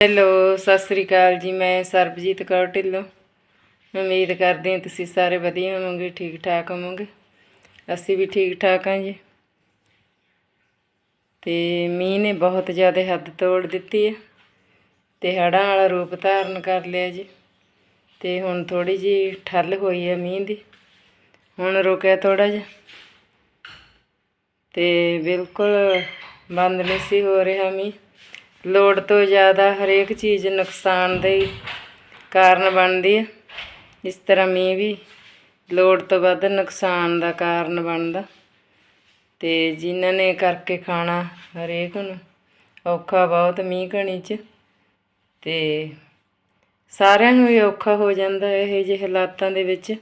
Hello Sat Sri ਅਕਾਲ ਜੀ, ਮੈਂ ਸਰਬਜੀਤ ਕੌਰ ਢਿੱਲੋਂ। ਉਮੀਦ ਕਰਦੀ ਹਾਂ ਤੁਸੀਂ ਸਾਰੇ ਵਧੀਆ ਹੋਵੋਗੇ ਠੀਕ ਠਾਕ ਹੋਵੋਗੇ। ਅਸੀਂ ਵੀ ਠੀਕ ਠਾਕ ਹਾਂ ਜੀ। ਤੇ ਮੀਂਹ ਨੇ ਬਹੁਤ ਜ਼ਿਆਦਾ ਹੱਦ ਤੋੜ ਦਿੱਤੀ ਹੈ ਤੇ ਹੜ੍ਹਾਂ ਵਾਲਾ ਰੂਪ ਧਾਰਨ ਕਰ ਲਿਆ ਜੀ। ਤੇ ਹੁਣ ਥੋੜੀ ਜੀ ਠੱਲ ਹੋਈ ਹੈ ਮੀਂਹ ਦੀ। ਹੁਣ ਰੁਕਿਆ ਥੋੜਾ ਜਿਹਾ। ਤੇ ਬਿਲਕੁਲ ਬੰਦ ਨਹੀਂ ਸੀ ਹੋ ਰਿਹਾ ਮੀਂਹ। ਲੋੜ ਤੋਂ ਜ਼ਿਆਦਾ ਹਰੇਕ ਚੀਜ਼ ਨੁਕਸਾਨ ਦੇ ਕਾਰਨ ਬਣਦੀ ਹੈ ਇਸ ਤਰ੍ਹਾਂ ਮੀਂਹ ਵੀ ਲੋੜ ਤੋਂ ਵੱਧ ਨੁਕਸਾਨ ਦਾ ਕਾਰਨ ਬਣਦਾ। ਤੇ ਜਿਨ੍ਹਾਂ ਨੇ ਕਰਕੇ ਖਾਣਾ ਹਰੇਕ ਨੂੰ ਔਖਾ ਬਹੁਤ ਮੀਂਹ ਘਣੀ 'ਚ। ਤੇ ਸਾਰਿਆਂ ਨੂੰ ਹੀ ਔਖਾ ਹੋ ਜਾਂਦਾ ਇਹੋ ਜਿਹੇ ਹਾਲਾਤਾਂ ਦੇ ਵਿੱਚ।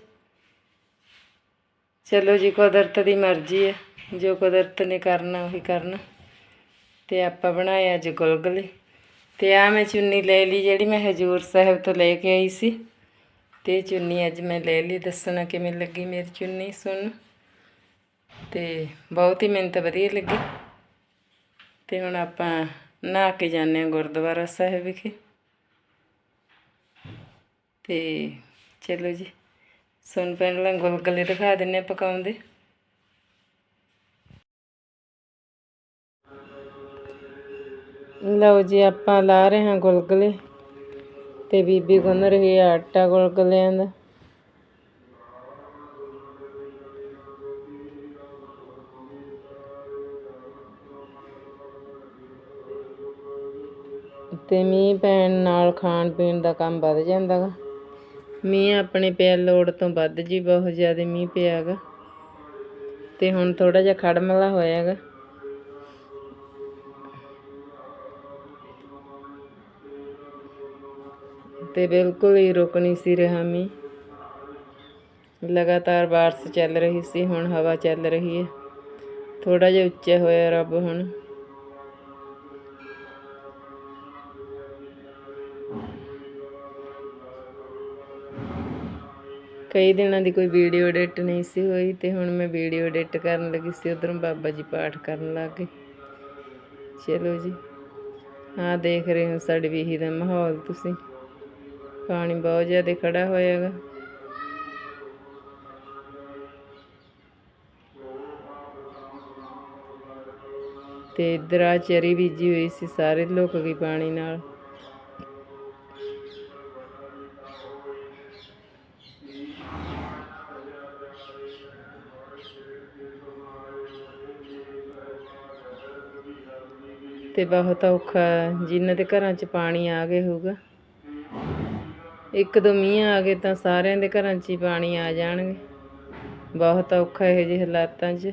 ਚਲੋ ਜੀ, ਕੁਦਰਤ ਦੀ ਮਰਜ਼ੀ ਹੈ ਜੋ ਕੁਦਰਤ ਨੇ ਕਰਨਾ, ਉਹੀ ਕਰਨਾ। ਤੇ ਆਪਾਂ ਬਣਾਏ ਅੱਜ ਗੁਲਗੁਲੇ। ਤੇ ਆ ਮੈਂ ਚੁੰਨੀ ਲੈ ਲਈ ਜਿਹੜੀ ਮੈਂ ਹਜੂਰ ਸਾਹਿਬ ਤੋਂ ਲੈ ਕੇ ਆਈ ਸੀ। ਤੇ ਚੁੰਨੀ ਅੱਜ ਮੈਂ ਲੈ ਲਈ, ਦੱਸਣਾ ਕਿਵੇਂ ਲੱਗੀ ਮੇਰੀ ਚੁੰਨੀ ਸੁਣ ਤੇ ਬਹੁਤ ਹੀ ਮੈਨੂੰ ਤਾਂ ਵਧੀਆ ਲੱਗੀ। ਤੇ ਹੁਣ ਆਪਾਂ ਨਹਾ ਕੇ ਜਾਂਦੇ ਹਾਂ ਗੁਰਦੁਆਰਾ ਸਾਹਿਬ ਵਿਖੇ। ਤੇ ਚਲੋ ਜੀ ਸੁਣ ਪਹਿਲਾਂ ਗੁਲਗੁਲੇ ਦਿਖਾ ਦਿੰਨੇ ਹਾਂ ਪਕਾਉਂਦੇ। ਲਓ ਜੀ, ਆਪਾਂ ਲਾ ਰਹੇ ਹਾਂ ਗੁਲਗੁਲੇ ਤੇ ਬੀਬੀ ਗੁੰਨ ਰਹੀ ਹੈ ਆਟਾ ਗੁਲਗੁਲਿਆਂ ਦਾ। ਤੇ ਮੀਂਹ ਪੈਣ ਨਾਲ ਖਾਣ ਪੀਣ ਦਾ ਕੰਮ ਵੱਧ ਜਾਂਦਾ ਗਾ। ਮੀਂਹ ਆਪਣੇ ਪਿਆ ਲੋੜ ਤੋਂ ਵੱਧ ਜੀ, ਬਹੁਤ ਜ਼ਿਆਦਾ ਮੀਂਹ ਪਿਆ ਗਾ। ਤੇ ਹੁਣ ਥੋੜਾ ਜਿਹਾ ਖੜਮਲਾ ਹੋਇਆ ਤੇ ਬਿਲਕੁਲ ਹੀ ਰੁਕ ਨਹੀਂ ਸੀ ਰਿਹਾ ਮੀਂਹ। ਲਗਾਤਾਰ ਬਾਰਿਸ਼ ਚੱਲ ਰਹੀ ਸੀ, ਹੁਣ ਹਵਾ ਚੱਲ ਰਹੀ ਹੈ। ਥੋੜਾ ਜਿਹਾ ਉੱਚਾ ਹੋਇਆ ਰੱਬ ਹੁਣ। ਕਈ ਦਿਨਾਂ ਦੀ ਕੋਈ ਵੀਡੀਓ ਐਡਿਟ ਨਹੀਂ ਸੀ ਹੋਈ ਤੇ ਹੁਣ ਮੈਂ ਵੀਡੀਓ ਐਡਿਟ ਕਰਨ ਲੱਗੀ ਸੀ, ਉਧਰੋਂ ਬਾਬਾ ਜੀ ਪਾਠ ਕਰਨ ਲੱਗ ਗਏ। ਚਲੋ ਜੀ ਹਾਂ ਦੇਖ ਰਹੇ ਹੋ ਸਾਡੇ ਵੀਹੀ ਦਾ ਮਾਹੌਲ ਤੁਸੀਂ। ਪਾਣੀ ਬਹੁਤ ਜ਼ਿਆਦਾ ਖੜਾ ਹੋਇਆਗਾ। ਤੇ ਇਧਰ ਆ ਚਰੀ ਬੀਜੀ ਹੋਈ ਸੀ, ਸਾਰੇ ਲੁਕ ਗਈ ਪਾਣੀ ਨਾਲ। ਤੇ ਬਹੁਤ ਔਖਾ, ਜਿਨ੍ਹਾਂ ਦੇ ਘਰਾਂ 'ਚ ਪਾਣੀ ਆ ਗਿਆ ਹੋਊਗਾ। ਇੱਕ ਦੋ ਮੀਂਹ ਆ ਗਏ ਤਾਂ ਸਾਰਿਆਂ ਦੇ ਘਰਾਂ 'ਚ ਹੀ ਪਾਣੀ ਆ ਜਾਣਗੇ। ਬਹੁਤ ਔਖਾ ਇਹੋ ਜਿਹੇ ਹਾਲਾਤਾਂ 'ਚ।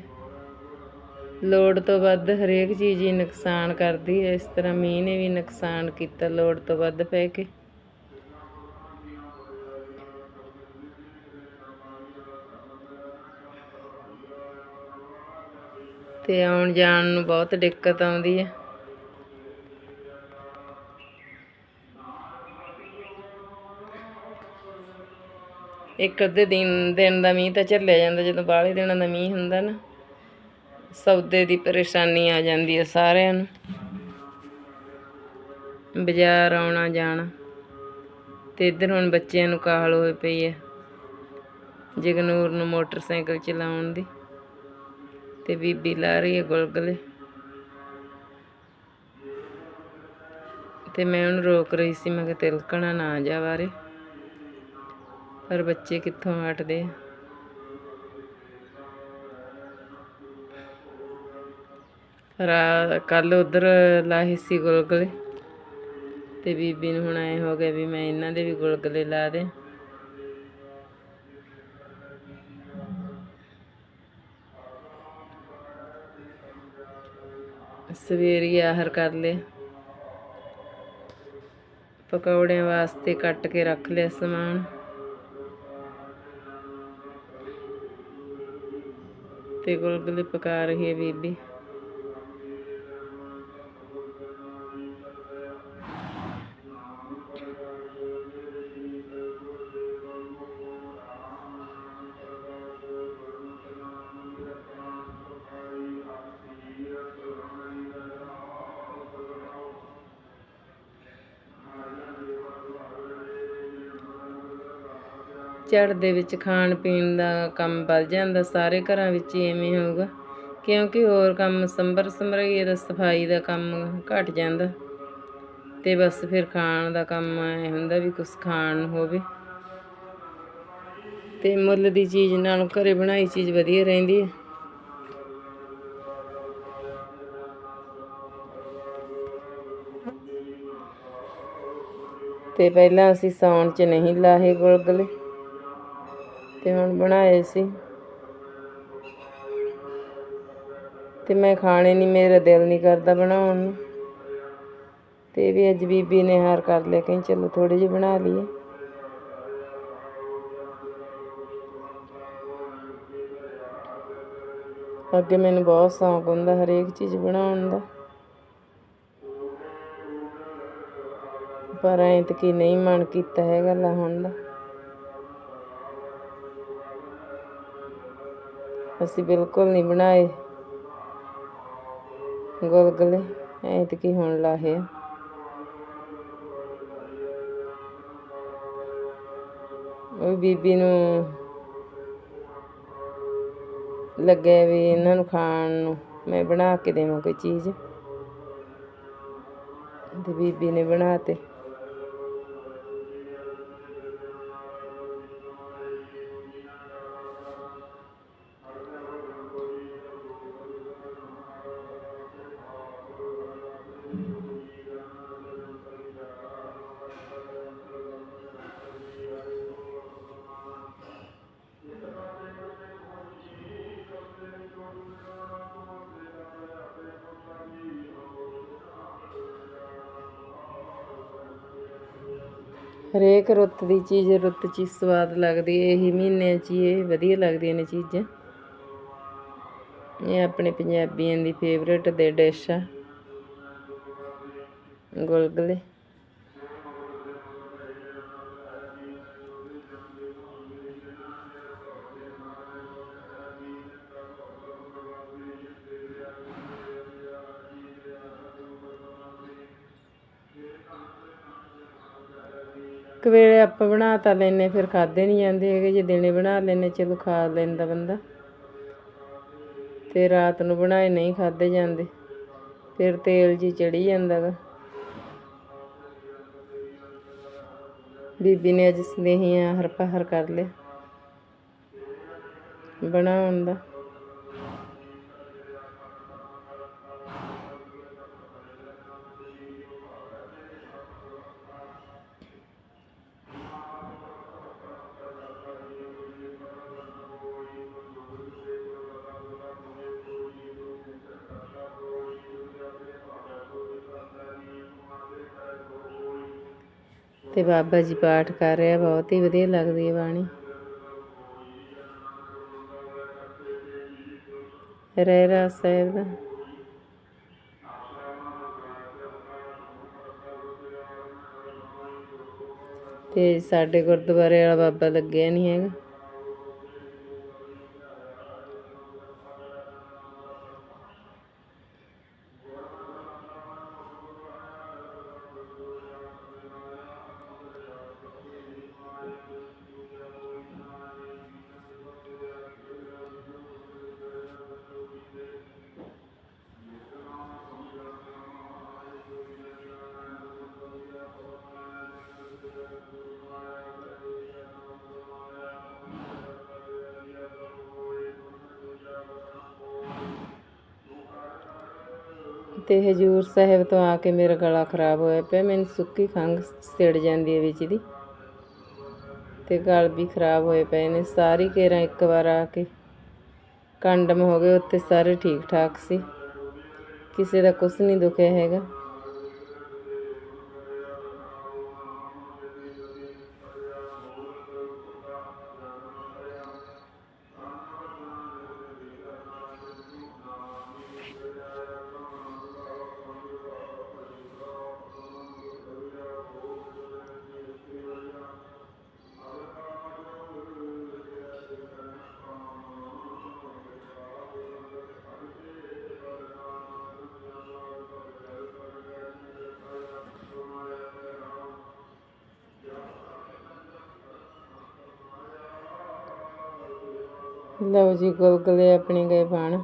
ਲੋੜ ਤੋਂ ਵੱਧ ਹਰੇਕ ਚੀਜ਼ ਹੀ ਨੁਕਸਾਨ ਕਰਦੀ ਹੈ। ਇਸ ਤਰ੍ਹਾਂ ਮੀਂਹ ਨੇ ਵੀ ਨੁਕਸਾਨ ਕੀਤਾ ਲੋੜ ਤੋਂ ਵੱਧ ਪੈ ਕੇ। ਤੇ ਆਉਣ ਜਾਣ ਨੂੰ ਬਹੁਤ ਦਿੱਕਤ ਆਉਂਦੀ ਹੈ। ਇੱਕ ਅੱਧੇ ਦਿਨ ਦਿਨ ਦਾ ਮੀਂਹ ਤਾਂ ਝੱਲਿਆ ਜਾਂਦਾ, ਜਦੋਂ ਬਾਹਲੇ ਦਿਨਾਂ ਦਾ ਮੀਂਹ ਹੁੰਦਾ ਨਾ, ਸੌਦੇ ਦੀ ਪਰੇਸ਼ਾਨੀ ਆ ਜਾਂਦੀ ਹੈ ਸਾਰਿਆਂ ਨੂੰ। ਬਾਜ਼ਾਰ ਆਉਣਾ, ਜਾਣਾ, ਤੇ ਇੱਧਰ ਹੁਣ ਬੱਚਿਆਂ ਨੂੰ ਕਾਹਲ ਹੋਈ ਪਈ ਹੈ ਜਗਨੂਰ ਨੂੰ ਮੋਟਰਸਾਈਕਲ ਚਲਾਉਣ ਦੀ, ਤੇ ਬੀਬੀ ਲਾ ਰਹੀ ਹੈ ਗੁਲਗੁਲੇ। ਤੇ ਮੈਂ ਉਹਨੂੰ ਰੋਕ ਰਹੀ ਸੀ, ਮੈਂ ਕਿ ਤਿਲਕਣਾ ਨਾ ਜਾ ਬਾਰੇ। ਪਰ ਬੱਚੇ ਕਿੱਥੋਂ ਹਟਦੇ ਰਾ ਕੱਲ ਉਧਰ ਲਾਹੀ ਸੀ ਗੁਲਗੁਲੇ ਤੇ ਬੀਬੀ ਨੂੰ ਹੁਣ ਐ ਹੋ ਗਿਆ ਵੀ ਮੈਂ ਇਹਨਾਂ ਦੇ ਵੀ ਗੁਲਗੁਲੇ ਲਾ ਦੇ ਸਵੇਰੀ ਆਹਰ ਕਰ ਲਿਆ। ਪਕੌੜਿਆਂ ਵਾਸਤੇ ਕੱਟ ਕੇ ਰੱਖ ਲਿਆ ਸਮਾਨ। ਤੇ ਗੁਲਗੁਲੇ ਪਕਾ ਰਹੀ ਹੈ ਬੀਬੀ। ਝੜ ਦੇ ਵਿੱਚ ਖਾਣ ਪੀਣ ਦਾ ਕੰਮ ਵੱਧ ਜਾਂਦਾ, ਸਾਰੇ ਘਰਾਂ ਵਿੱਚ ਹੀ ਐਵੇਂ ਹੋਊਗਾ। ਕਿਉਂਕਿ ਹੋਰ ਕੰਮ ਸੰਭਰ ਸਮਰਈਏ ਦਾ ਸਫ਼ਾਈ ਦਾ ਕੰਮ ਘਟ ਜਾਂਦਾ। ਤੇ ਬਸ ਫਿਰ ਖਾਣ ਦਾ ਕੰਮ ਐ ਹੁੰਦਾ ਵੀ ਕੁਝ ਖਾਣ ਹੋਵੇ। ਤੇ ਮੁੱਲ ਦੀ ਚੀਜ਼ ਨਾਲੋਂ ਘਰੇ ਬਣਾਈ ਚੀਜ਼ ਵਧੀਆ ਰਹਿੰਦੀ ਹੈ ਤੇ ਪਹਿਲਾਂ ਅਸੀਂ ਸਾਉਣ 'ਚ ਨਹੀਂ ਲਾਹੇ ਗੁਲਗੁਲੇ। ਤੇ ਹੁਣ ਬਣਾਏ ਸੀ। ਤੇ ਮੈਂ ਖਾਣੇ ਨਹੀਂ ਮੇਰਾ ਦਿਲ ਨਹੀਂ ਕਰਦਾ ਬਣਾਉਣ ਨੂੰ। ਤੇ ਵੀ ਅੱਜ ਬੀਬੀ ਨੇ ਹਾਰ ਕਰ ਲਿਆ ਕਹੀਂ ਚਲੋ ਥੋੜੇ ਜਿਹੇ ਬਣਾ ਲਈਏ। ਅੱਗੇ ਮੈਨੂੰ ਬਹੁਤ ਸ਼ੌਂਕ ਹੁੰਦਾ ਹਰੇਕ ਚੀਜ਼ ਬਣਾਉਣ ਦਾ। ਪਰ ਐਂ ਤੇ ਕੀ ਨਹੀਂ ਮਨ ਕੀਤਾ ਹੈਗਾ ਲਾਹੁਣ ਦਾ। ਅਸੀਂ ਬਿਲਕੁਲ ਨਹੀਂ ਬਣਾਏ। ਗੁਲਗੁਲੇ ਐਂ ਹੁਣ ਲਾਹੇ ਆ। ਉਹ ਬੀਬੀ ਨੂੰ ਲੱਗਿਆ ਵੀ ਇਹਨਾਂ ਨੂੰ ਖਾਣ ਨੂੰ ਮੈਂ ਬਣਾ ਕੇ ਦੇਵਾਂ ਕੋਈ ਚੀਜ਼। ਤੇ ਬੀਬੀ ਨੇ ਬਣਾਤੇ। ਹਰੇਕ ਰੁੱਤ ਦੀ ਚੀਜ਼ ਰੁੱਤ 'ਚ ਹੀ ਸਵਾਦ ਲੱਗਦੀ ਹੈ। ਇਹੀ ਮਹੀਨਿਆਂ 'ਚ ਹੀ ਇਹ ਵਧੀਆ ਲੱਗਦੀਆਂ ਨੇ ਚੀਜ਼ਾਂ। ਇਹ ਆਪਣੇ ਪੰਜਾਬੀਆਂ ਦੀ ਫੇਵਰੇਟ ਦੇ ਡਿਸ਼ ਆ। ਗੁਲਗੁਲੇ। ਇੱਕ ਵੇਲੇ ਆਪਾਂ ਬਣਾ ਤਾਂ ਲੈਨੇ ਫਿਰ ਖਾਦੇ ਨਹੀਂ ਜਾਂਦੇ ਹੈਗੇ, ਜੇ ਦਿਨੇ ਬਣਾ ਲੈਨੇ ਚਲੋ ਖਾ ਲੈਂਦਾ ਬੰਦਾ। ਤੇ ਰਾਤ ਨੂੰ ਬਣਾਏ ਨਹੀਂ ਖਾਦੇ ਜਾਂਦੇ, ਫਿਰ ਤੇਲ ਜੀ ਚੜੀ ਜਾਂਦਾ ਗਾ। ਬੀਬੀ ਨੇ ਅੱਜ ਸਨੇਹੀਆਂ ਹਰ ਪਹਰ ਕਰ ਲਿਆ ਬਣਾਉਣ ਦਾ। ਤੇ ਬਾਬਾ ਜੀ ਪਾਠ ਕਰ ਰਿਹਾ, ਬਹੁਤ ਹੀ ਵਧੀਆ ਲੱਗਦੀ ਹੈ ਬਾਣੀ। ਰਹਿਰਾ ਸਾਹਿਬ ਦਾ। ਤੇ ਸਾਡੇ ਗੁਰਦੁਆਰੇ ਵਾਲਾ ਬਾਬਾ ਲੱਗਿਆ ਨਹੀਂ ਹੈਗਾ। ਤੇ ਹਜੂਰ ਸਾਹਿਬ ਤੋਂ ਆ ਕੇ ਮੇਰਾ ਗਲਾ ਖਰਾਬ ਹੋਇਆ ਪਿਆ, ਮੈਨੂੰ ਸੁੱਕੀ ਖੰਘ ਸਿੜ ਜਾਂਦੀ ਹੈ ਵਿੱਚ ਦੀ ਤੇ ਗਲ ਵੀ ਖਰਾਬ ਹੋਏ ਪਏ ਨੇ, ਸਾਰੀ ਕੇਰਾਂ ਇੱਕ ਵਾਰ ਆ ਕੇ ਕੰਡਮ ਹੋ ਗਏ ਉੱਤੇ ਸਾਰੇ ਠੀਕ ਠਾਕ ਸੀ। ਕਿਸੇ ਦਾ ਕੁਝ ਨਹੀਂ ਦੁਖਿਆ ਹੈਗਾ। ਲਓ ਜੀ ਗੁਲਗੁਲੇ ਆਪਣੇ ਗਏ ਬਣ।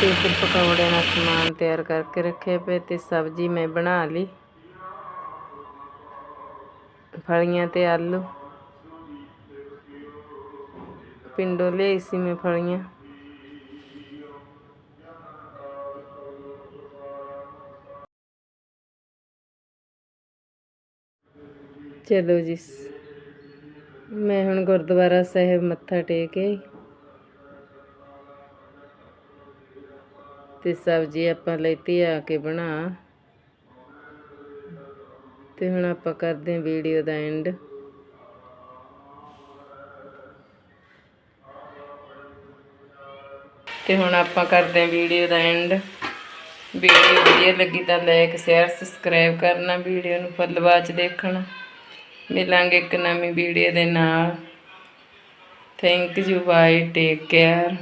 ਤੇ ਫਿਰ ਪਕੌੜੇ ਦਾ ਸਮਾਨ ਤਿਆਰ ਕਰਕੇ ਰੱਖੇ ਪਏ ਤੇ ਸਬਜ਼ੀ ਮੈਂ ਬਣਾ ਲਈ। ਫਲੀਆਂ ਤੇ ਆਲੂ। ਪਿੰਡੋਂ ਲਈ ਸੀ ਮੈਂ ਫਲੀਆਂ। ਚਲੋ ਜੀ, ਮੈਂ ਹੁਣ ਗੁਰਦੁਆਰਾ ਸਾਹਿਬ ਮੱਥਾ ਟੇਕ ਕੇ ਤੇ ਸਬਜ਼ੀ ਆਪਾਂ ਲੈਤੀ ਆ ਕੇ ਬਣਾ। ਤੇ ਹੁਣ ਆਪਾਂ ਕਰਦੇ ਹਾਂ ਵੀਡੀਓ ਦਾ ਐਂਡ ਤੇ ਹੁਣ ਆਪਾਂ ਕਰਦੇ ਹਾਂ ਵੀਡੀਓ ਦਾ ਐਂਡ ਵੀਡੀਓ ਵਧੀਆ ਲੱਗੀ ਤਾਂ ਲਾਈਕ ਸ਼ੇਅਰ ਸਬਸਕ੍ਰਾਈਬ ਕਰਨਾ ਵੀਡੀਓ ਨੂੰ, ਫੁੱਲ ਬਾਅਦ ਚ ਦੇਖਣਾ। ਮਿਲਾਂਗੇ ਇੱਕ ਨਵੀਂ ਵੀਡੀਓ ਦੇ ਨਾਲ। Thank you bye take care